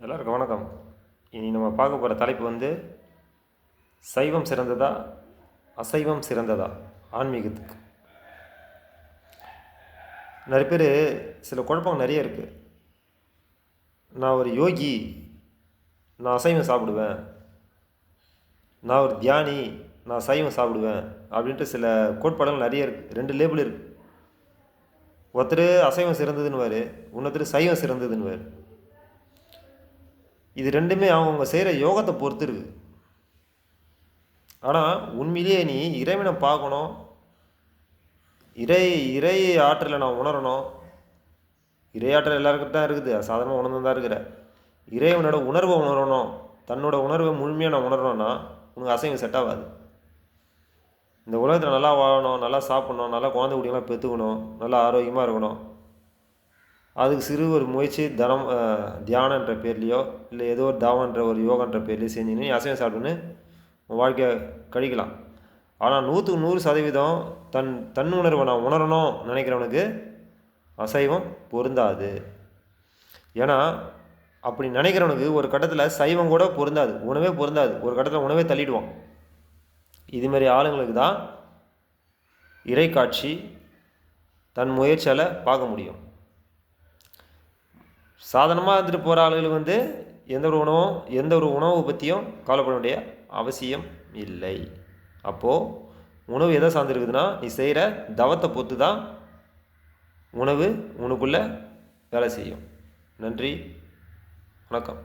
எல்லாருக்கும் வணக்கம். இனி நம்ம பார்க்க போகிற தலைப்பு வந்து சைவம் சிறந்ததா அசைவம் சிறந்ததா? ஆன்மீகத்துக்கு. நிறைய பேர் சில குழப்பம் நிறைய இருக்குது நான் ஒரு யோகி நான் அசைவம் சாப்பிடுவேன். நான் ஒரு தியானி நான் சைவம் சாப்பிடுவேன் அப்படின்ட்டு சில கோட்பாடுகள் நிறைய இருக்குது ரெண்டு லேபிள் இருக்குது ஒருத்தர் அசைவம் சிறந்ததுன்னுவார் இன்னொருத்தர் சைவம் சிறந்ததுன்னுவார். இது ரெண்டுமே அவங்கவுங்க செய்கிற யோகத்தை பொறுத்து இருக்குது ஆனால் உண்மையிலேயே நீ இறைவனை பார்க்கணும். இறை இறை ஆற்றலை நான் உணரணும். இறை ஆற்றல் எல்லாருக்கிட்ட தான் இருக்குது. அது சாதாரணமாக உணர்ந்து தான் இருக்கிற. இறைவனோட உணர்வை உணரணும். தன்னோட உணர்வை முழுமையாக நான் உணரணும்னா உனக்கு அசைவம் செட் ஆகாது. இந்த உலகத்தில் நல்லா வாழணும் நல்லா சாப்பிட்ணும் நல்லா குழந்தை குடிங்களாம் பெற்றுக்கணும் நல்லா ஆரோக்கியமாக இருக்கணும். அதுக்கு சிறு ஒரு முயற்சி தனம் தியானன்ற பேர்லேயோ இல்லை ஏதோ ஒரு தாவன்ற ஒரு யோகான்ற பேர்லேயோ செஞ்சுன்னு அசைவம் சாப்பிட்டுன்னு வாழ்க்கையை கழிக்கலாம். ஆனால் நூற்றுக்கு நூறு சதவீதம் தன் தன்னுணர்வை நான் உணரணும் நினைக்கிறவனுக்கு அசைவம் பொருந்தாது. ஏன்னா அப்படி நினைக்கிறவனுக்கு ஒரு கட்டத்தில் சைவம் கூட பொருந்தாது உணவே பொருந்தாது. ஒரு கட்டத்தில் உணவே தள்ளிடுவான். இதுமாரி ஆளுங்களுக்கு தான் இறைக்காட்சி தன் முயற்சியால் பார்க்க முடியும். சாதனமாக இருந்துட்டு போகிற ஆளுகளுக்கு வந்து எந்த ஒரு உணவும் எந்த ஒரு உணவை பற்றியும் கவலைப்பட வேண்டிய அவசியம் இல்லை. அப்போது உணவு எதை சார்ந்துருக்குதுன்னா நீ செய்கிற தவத்தை பொறுத்து தான் உணவு உனக்குள்ளே வேலை செய்யும். நன்றி. வணக்கம்.